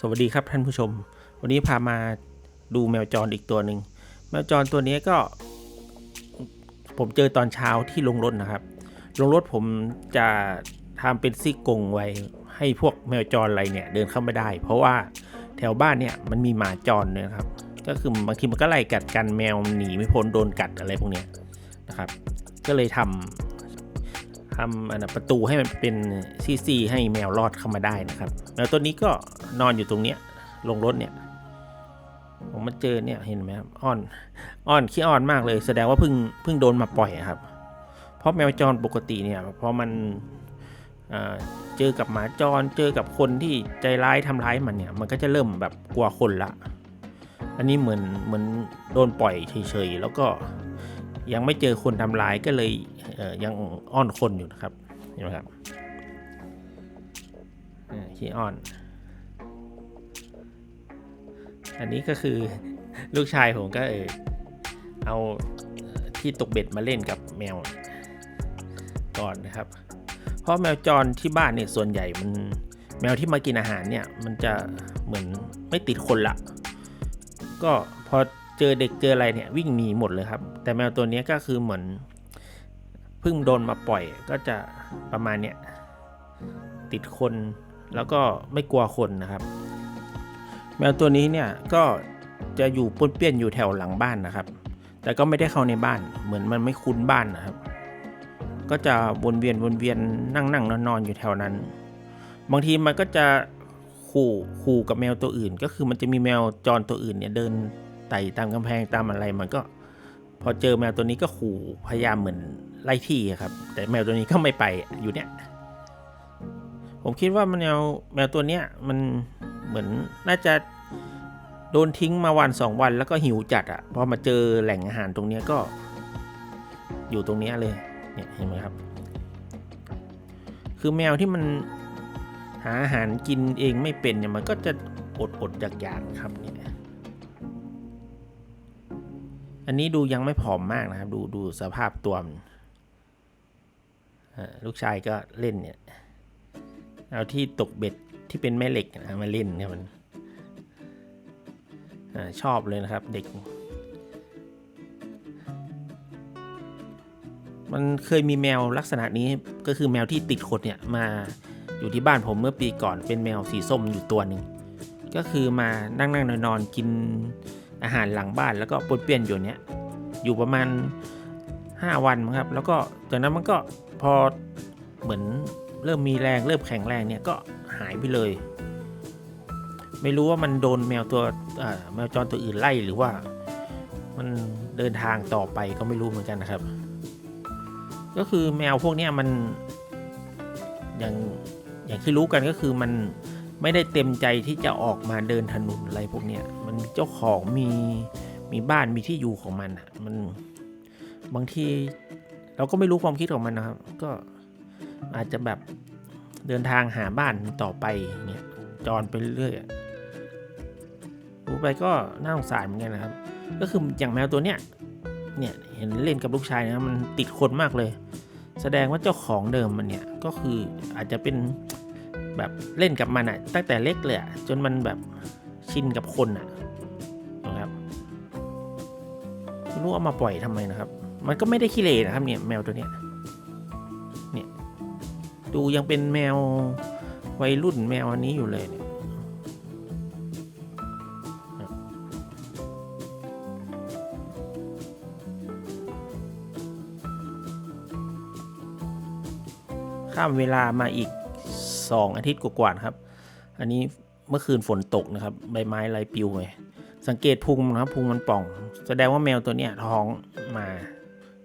สวัสดีครับท่านผู้ชม วันนี้พามาดูแมวจรอีกตัวหนึ่งแมวจรตัวนี้ก็ ผมเจอตอนเช้าที่ลงรถนะครับ ลงรถผมจะทำเป็นซี่กงไว้ ให้พวกแมวจรอะไรเนี่ยเดินเข้าไม่ได้ เพราะว่าแถวบ้านเนี่ยมันมีหมาจรเนี่ยนะครับ ก็คือบางทีมันก็ไล่กัดกันแมวหนีไม่พ้นโดนกัดอะไรพวกเนี้ยนะครับ ก็เลยทำ ทำอันนะประตูให้มันเป็นซี่ๆให้แมวรอดเข้ามาได้นะครับแมวตัวนี้ก็นอนอยู่ตรงเนี้ยลงรถเนี่ย ผมมาเจอเนี่ยเห็นไหมครับอ้อนอ้อนขี้อ้อนมากเลย แสดงว่าเพิ่งเพิ่งโดนมาปล่อยอะครับ เพราะแมวจรปกติเนี่ยพอมันเเจอกับหมาจรเจอกับคนที่ใจร้ายทำร้ายมันเนี่ย มันก็จะเริ่มแบบกลัวคนละ อันนี้เหมือนเหมือนโดนปล่อยเฉยๆแล้วก็ ยังไม่เจอคนทำร้ายก็เลยเยังอ้อนคนอยู่นะครับเห็นไหมครับออขี้อ้อน อันนี้ก็คือลูกชายผมก็เออเอาที่ตกเบ็ดมาเล่นกับแมวก่อนนะครับ เพราะแมวจรที่บ้านเนี่ยส่วนใหญ่มันแมวที่มากินอาหารเนี่ยมันจะเหมือนไม่ติดคนละ ก็พอ เจอเด็กเจออะไรเนี่ยวิ่งหนีหมดเลยครับ แต่แมวตัวนี้ก็คือเหมือนเพิ่งโดนมาปล่อยก็จะประมาณเนี้ยติดคนแล้วก็ไม่กลัวคนนะครับ แมวตัวนี้เนี่ยก็จะอยู่ป้นเปี้ยนอยู่แถวหลังบ้านนะครับ แต่ก็ไม่ได้เข้าในบ้านเหมือนมันไม่คุ้นบ้านนะครับ ก็จะวนเวียนวนเวียนนั่งนั่งนอนนอนอยู่แถวนั้น บางทีมันก็จะขู่ขู่กับแมวตัวอื่น ก็คือมันจะมีแมวจรตัวอื่นเนี่ยเดิน ไต่ตามกำแพงตามอะไรมันก็ พอเจอแมวตัวนี้ก็ขู่พยายามเหมือนไล่ที่ครับ แต่แมวตัวนี้ก็ไม่ไปอยู่เนี่ย ผมคิดว่ามันแมวแมวตัวเนี้ยมันเหมือนน่าจะโดนทิ้งมาวันสองวันแล้วก็หิวจัดอะ่ะพอมาเจอแหล่งอาหารตรงเนี้ยก็ อยู่ตรงเนี้ยเลยเนี่ยเห็นไหมครับ คือแมวที่มันหาอาหารกินเองไม่เป็นเนี่ยมันก็จะอดอดอยากอยากๆครับเนี่ย อันนี้ดูยังไม่ผอมมากนะครับ ดูดูสภาพตัวมันลูกชายก็เล่นเนี่ย เอาที่ตกเบ็ดที่เป็นแม่เหล็กนะมาเล่นเนี่ยมันอชอบเลยนะครับเด็ก มันเคยมีแมวลักษณะนี้ก็คือแมวที่ติดขดเนี่ยมาอยู่ที่บ้านผมเมื่อปีก่อนเป็นแมวสีส้มอยู่ตัวหนึ่งก็คือมานั่งนั่งนอนนอนกิน อาหารหลังบ้านแล้วก็ปนเปี้ยนอยู่เนี้ยอยู่ประมาณ 5 วันครับ แล้วก็จากนั้นมันก็พอเหมือนเริ่มมีแรงเริ่มแข็งแรงเนี่ยก็หายไปเลย ไม่รู้ว่ามันโดนแมวตัวแมวจรตัวอื่นไล่หรือว่ามันเดินทางต่อไปก็ไม่รู้เหมือนกันนะครับ ก็คือแมวพวกนี้มันอย่างอย่างที่รู้กันก็คือมัน ไม่ได้เต็มใจที่จะออกมาเดินถนนอะไรพวกเนี้ยมันมเจ้าของมีมีบ้านมีที่อยู่ของมันอะมันบางทีเราก็ไม่รู้ความคิดของมันนะครับ ก็อาจจะแบบเดินทางหาบ้านต่อไปเงี้ยจรไปเรื่อยๆดูไปก็น่าสงสารเหมือนกันนะครับ ก็คืออย่างแมวตัวเนี้ยเนี่ยเห็นเล่นกับลูกชายนะมันติดคนมากเลย แสดงว่าเจ้าของเดิมมันเนี่ยก็คืออาจจะเป็น แบบเล่นกับมันอะตั้งแต่เล็กเลยอะจนมันแบบชินกับคนอะนะครับรู้เอามาปล่อยทำไมนะครับ มันก็ไม่ได้ขี้เหร่นะครับเนี่ยแมวตัวเนี้ยดูยังเป็นแมววัยรุ่นแมวอันนี้อยู่เลยเนี่ยข้ามเวลามาอีก 2 อาทิตย์กว่าๆครับ อันนี้เมื่อคืนฝนตกนะครับ ใบไม้ไหลปลิวไปสังเกตพุงนะครับพุงมันป่อง แสดงว่าแมวตัวเนี้ยท้องมา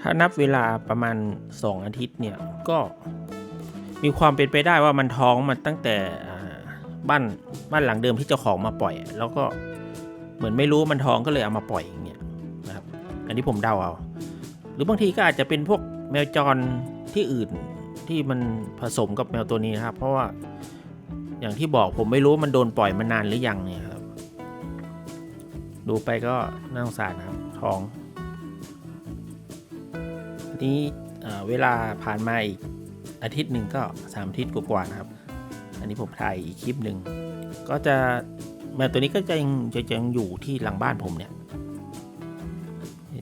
ถ้านับเวลาประมาณ 2 อาทิตย์เนี่ยก็มีความเป็นไปได้ว่ามันท้องมาตั้งแต่บ้านบ้านหลังเดิมที่เจ้าของมาปล่อย แล้วก็เหมือนไม่รู้ว่ามันท้องก็เลยเอามาปล่อยอย่างเงี้ยนะครับ อันนี้ผมเดาเอา หรือบางทีก็อาจจะเป็นพวกแมวจรที่อื่น ที่มันผสมกับแมวตัวนี้นะครับ เพราะว่าอย่างที่บอกผมไม่รู้ว่ามันโดนปล่อยมานานหรือยังเนี่ยครับ ดูไปก็น่าสงสารนะครับท้องทีนี้เอ่อเวลาผ่านมาอีกอาทิตย์หนึ่งก็สามอาทิตย์กว่าๆนะครับ อันนี้ผมถ่ายอีกคลิปหนึ่งก็จะแมวตัวนี้ก็จะยังจะยังอยู่ที่หลังบ้านผมเนี่ย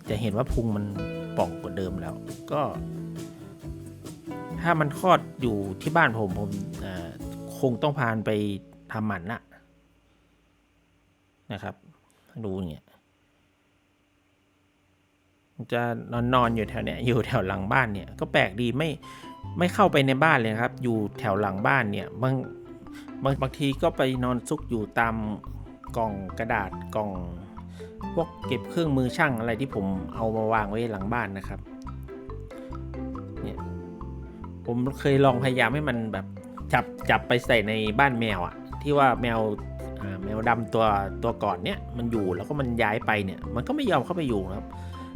จะเห็นว่าพุงมันป่องกว่าเดิมแล้ว ก็ ถ้ามันคลอดอยู่ที่บ้านผมผมคงต้องพานไปทำหมันนะนะครับ ดูอย่างเงี้ยจะนอนนอนอยู่แถวเนี้ยอยู่แถวหลังบ้านเนี่ยก็แปลกดีไม่ไม่เข้าไปในบ้านเลยครับ อยู่แถวหลังบ้านเนี่ยบางบางบางทีก็ไปนอนซุกอยู่ตามกล่องกระดาษกล่องพวกเก็บเครื่องมือช่างอะไรที่ผมเอามาวางไว้หลังบ้านนะครับ ผมเคยลองพยายามให้มันแบบจับจับไปใส่ในบ้านแมวอะที่ว่าแมวแมวดำตัวตัวก่อนเนี่ยมันอยู่แล้วก็มันย้ายไปเนี่ย มันก็ไม่ยอมเข้าไปอยู่ครับ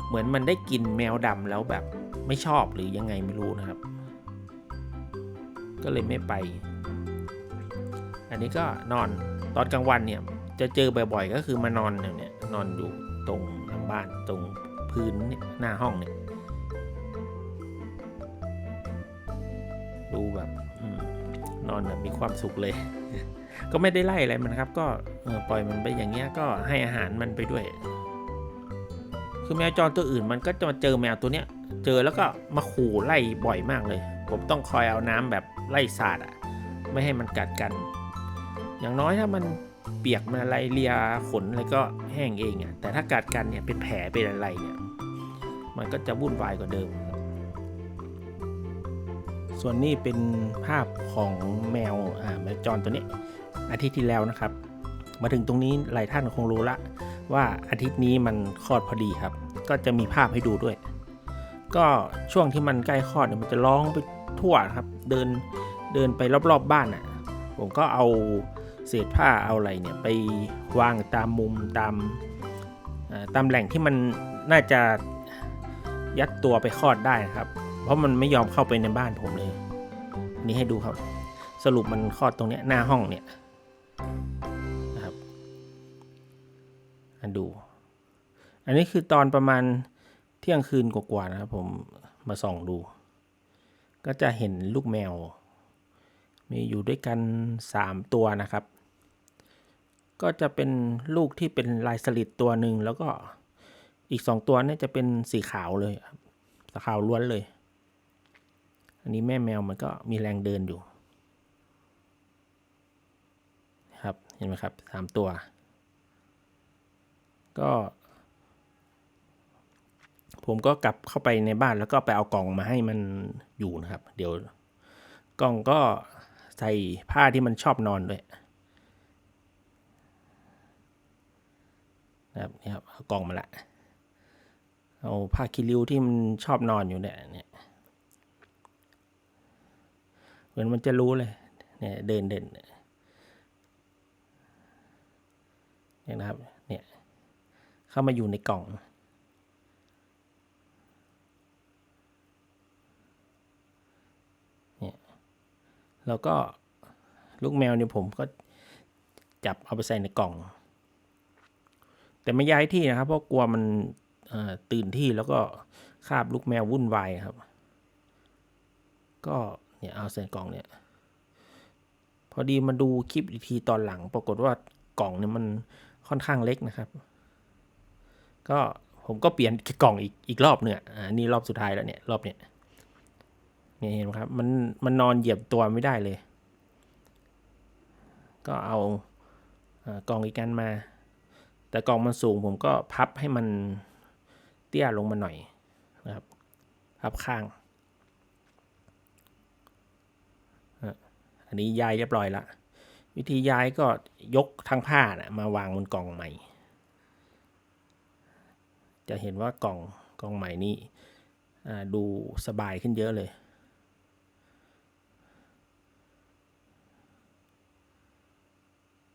เหมือนมันได้กินแมวดำแล้วแบบไม่ชอบหรือยังไงไม่รู้นะครับ ก็เลยไม่ไป อันนี้ก็นอนตอนกลางวันเนี่ยจะเจอบ่อยๆ ก็คือมานอนเนี่ยเนี่ยนอนอยู่ตรงหลังบ้านตรงพื้นหน้าห้องเนี่ย แบบนอนแบบมีความสุขเลย ก็ไม่ได้ไล่อะไรมันครับ ก็ปล่อยมันไปอย่างเงี้ยก็ให้อาหารมันไปด้วย คือแมวจรตัวอื่นมันก็จะมาเจอแมวตัวเนี้ย เจอแล้วก็มาขู่ไล่บ่อยมากเลย ผมต้องคอยเอาน้ำแบบไล่สาดอะไม่ให้มันกัดกัน อย่างน้อยถ้ามันเปียกมันอะไรเลียขนอะไรก็แห้งเองอะแต่ถ้ากัดกันเนี่ยเป็นแผลเป็นอะไรเนี่ย มันก็จะวุ่นวายกว่าเดิม ส่วนนี้เป็นภาพของแมวอ่าแมวจรตัวนี้ อาทิตย์ที่แล้วนะครับ มาถึงตรงนี้หลายท่านคงรู้ละ ว่าอาทิตย์นี้มันคลอดพอดีครับ ก็จะมีภาพให้ดูด้วย ก็ช่วงที่มันใกล้คลอดเนี่ยมันจะร้องไปทั่วครับ เดินเดินไปรอบๆบบ้านอะผมก็เอาเศษผ้าเอาอะไรเนี่ยไปวางตามมุมตามตามแหล่งที่มันน่าจะยัดตัวไปคลอดได้นะครับ เพราะมันไม่ยอมเข้าไปในบ้านผมเลย นี่ให้ดูครับ สรุปมันคลอดตรงเนี้ยหน้าห้องเนี่ยนะครับอันดู อันนี้คือตอนประมาณเที่ยงคืนกว่าๆนะครับผมมาส่องดู ก็จะเห็นลูกแมว มีอยู่ด้วยกัน 3 ตัวนะครับ ก็จะเป็นลูกที่เป็นลายสลิดตัวหนึ่งแล้วก็อีก 2 ตัวนี่จะเป็นสีขาวเลยครับสีขาวล้วนเลย อันนี้แม่แมวมันก็มีแรงเดินอยู่ครับเห็นไหมครับสามตัว ก็ ผมก็กลับเข้าไปในบ้านแล้วก็ไปเอากล่องมาให้มันอยู่นะครับ เดี๋ยวกล่องก็ใส่ผ้าที่มันชอบนอนด้วยนะครับนี่ครับเอากล่องมาละเอาผ้าคีริ้วที่มันชอบนอนอยู่เนี่ยเนี่ย เหมือนมันจะรู้เลยเนี่ยเดินเดินเนี่ยนะครับเนี่ยเข้ามาอยู่ในกล่องเนี่ยแล้วก็ลูกแมวเนี่ยผมก็จับเอาไปใส่ในกล่อง แต่ไม่ย้ายที่นะครับ เพราะกลัวมันตื่นที่แล้วก็คาบลูกแมววุ่นวายครับ ก็ เนี่ยเอาใส่กล่องเนี่ย พอดีมาดูคลิปอีกทีตอนหลัง ปรากฏว่ากล่องเนี่ยมันค่อนข้างเล็กนะครับ ก็ผมก็เปลี่ยนกล่องอีกอีกรอบเนี่ยอ่านี่รอบสุดท้ายแล้วเนี่ยรอบเนี่ยเนี่ยเห็นไหมครับมันมันนอนเหยียบตัวไม่ได้เลย ก็เอาอากล่องอีกกันมา แต่กล่องมันสูงผมก็พับให้มันเตี้ยลงมาหน่อยนะครับพับข้าง อันนี้ย้ายเรียบร้อยละ วิธีย้ายก็ยกทั้งผ้านะมาวางบนกล่องใหม่ จะเห็นว่ากล่องกล่องใหม่นี้ดูสบายขึ้นเยอะเลย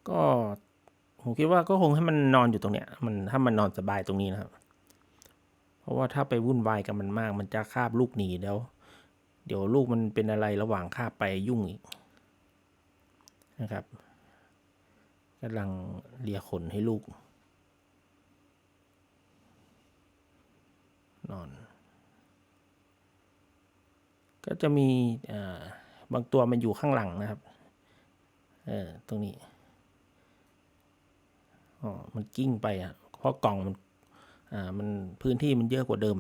ก็ผมคิดว่าก็คงให้มันนอนอยู่ตรงเนี้ย มันถ้ามันนอนสบายตรงนี้นะครับ เพราะว่าถ้าไปวุ่นวายกับมันมาก มันจะคาบลูกหนีแล้ว เดี๋ยวลูกมันเป็นอะไรระหว่างคาบไปยุ่งอีก นะครับกำลังเลียขนให้ลูก นอน ก็จะมีบางตัวมันอยู่ข้างหลังนะครับ เออตรงนี้ อ๋อ มันกิ้งไปอะ เพราะกล่องมัน อ่า มันพื้นที่มันเยอะกว่าเดิม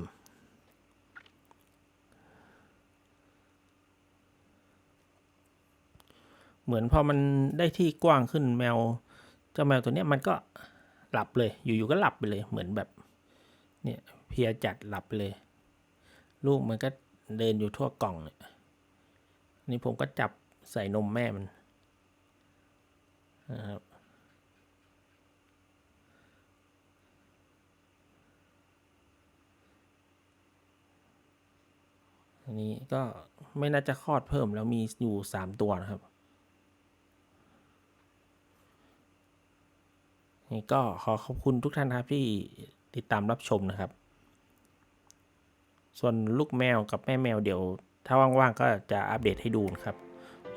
เหมือนพอมันได้ที่กว้างขึ้นแมว เจ้าแมวตัวเนี้ยมันก็หลับเลย อยู่ๆก็หลับไปเลย เหมือนแบบ เนี่ยเพียจัดหลับไปเลย ลูกมันก็เดินอยู่ทั่วกล่องเนี่ยนี่ผมก็จับใส่นมแม่มันนะครับอันนี้ก็ไม่น่าจะคลอดเพิ่มแล้วมีอยู่สามตัวนะครับ นี่ก็ขอขอบคุณทุกท่านครับที่ติดตามรับชมนะครับ ส่วนลูกแมวกับแม่แมวเดี๋ยว ถ้าว่างๆก็จะอัปเดตให้ดูนะครับ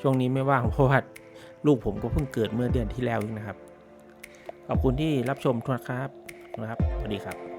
ช่วงนี้ไม่ว่างเพราะว่าลูกผมก็เพิ่งเกิดเมื่อเดือนที่แล้วนะครับ ขอบคุณที่รับชมทุกท่านครับนะครับสวัสดีครับ